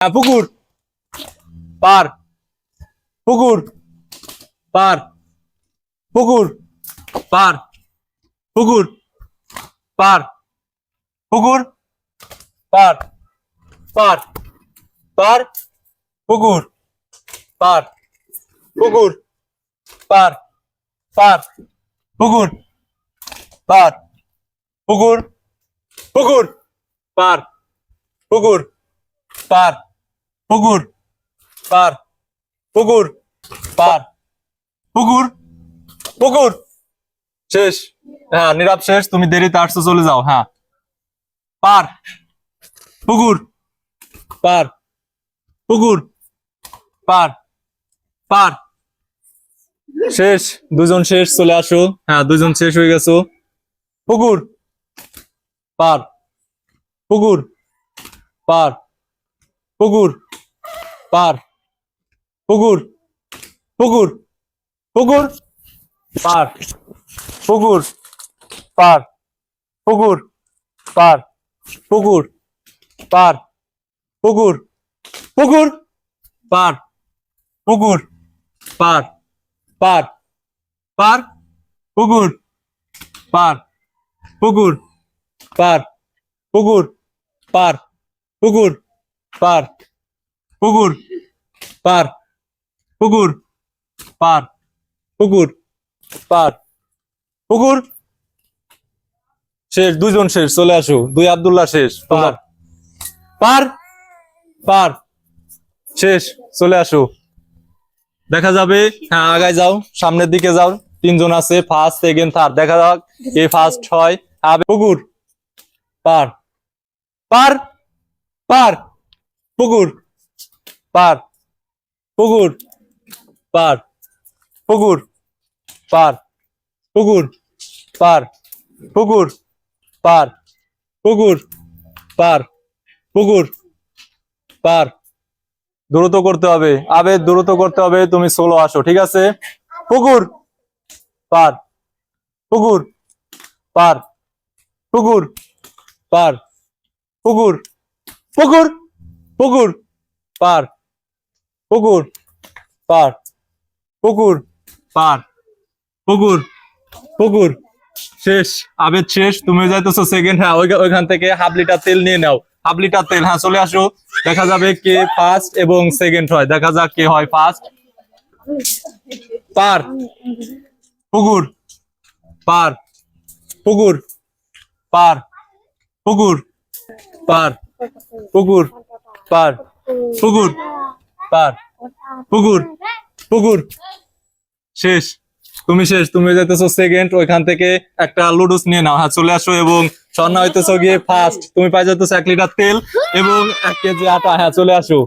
হ্যাঁ পুকুর পার পুকুর পার পুকুর পার পুকুর পার পুকুর পার পার পার পুকুর পার পুকুর পার পার পুকুর পার পুকুর পুকুর পার পুকুর পার পুকুর। পার। পুকুর। পার। পুকুর। পুকুর। শেষ। হ্যাঁ নীরব শেষ তুমি দেরিতে আসছো চলে যাও হ্যাঁ। পার। পুকুর। পার। পুকুর। পার। পার। শেষ। দুজন শেষ চলে আসো। হ্যাঁ দুজন শেষ হয়ে গেছো। পুকুর। পার। পুকুর। পার। পুকুর। পার পুকুর পুকুর পুকুর পার পুকুর পার পুকুর পার পুকুর পার পুকুর পুকুর পার পুকুর পার পার পার পুকুর পার পুকুর পার পুকুর পার পুকুর পার পুকুর পার। পুকুর পার। পুকুর পার। পুকুর শেষ দুজন শেষ চলে আসো। দুই আব্দুল্লাহ শেষ পার। পার পার। শেষ চলে আসো। দেখা যাবে হ্যাঁ আগায় যাও সামনের দিকে যাও। তিনজন আছে ফার্স্ট সেকেন্ড থার্ড দেখা যাক কে ফার্স্ট হয়। আবে পুকুর পার। পার পার। পুকুর পার। পুকুর পার পুকুর পার পুকুর পার পুকুর পার পুকুর পার পুকুর পার দ্রুত করতে হবে আবে দ্রুত করতে হবে তুমি সোলো আসো ঠিক আছে পুকুর পার পুকুর পার পুকুর পার পুকুর পুকুর পুকুর পার পুকুর পার। পুকুর। পার। পুকুর। পুকুর। শেষ। আবেদ শেষ। তুমি যাইতেছো সেকেন্ড হ্যাঁ ওইখান থেকে হাফ লিটার তেল নিয়ে নাও। হাফ লিটার তেল। হ্যাঁ চলে আসো। দেখা যাবে কে ফার্স্ট এবং সেকেন্ড হয়। দেখা যাক কে হয় ফার্স্ট পার। পুকুর। পার। পুকুর। পার। পুকুর। পার। পুকুর। পার। পুকুর। পার। পুকুর পুকুর। শেষ। তুমি শেষ, তুমি যেতেছো সেকেন্ড ওইখান থেকে একটা লুডুস নিয়ে নাও। হ্যাঁ চলে আসো এবং স্বর্ণা হইতেছো গিয়ে ফার্স্ট তুমি পাই যেতেছো এক লিটার তেল এবং এক কেজি আটা। হ্যাঁ চলে আসো।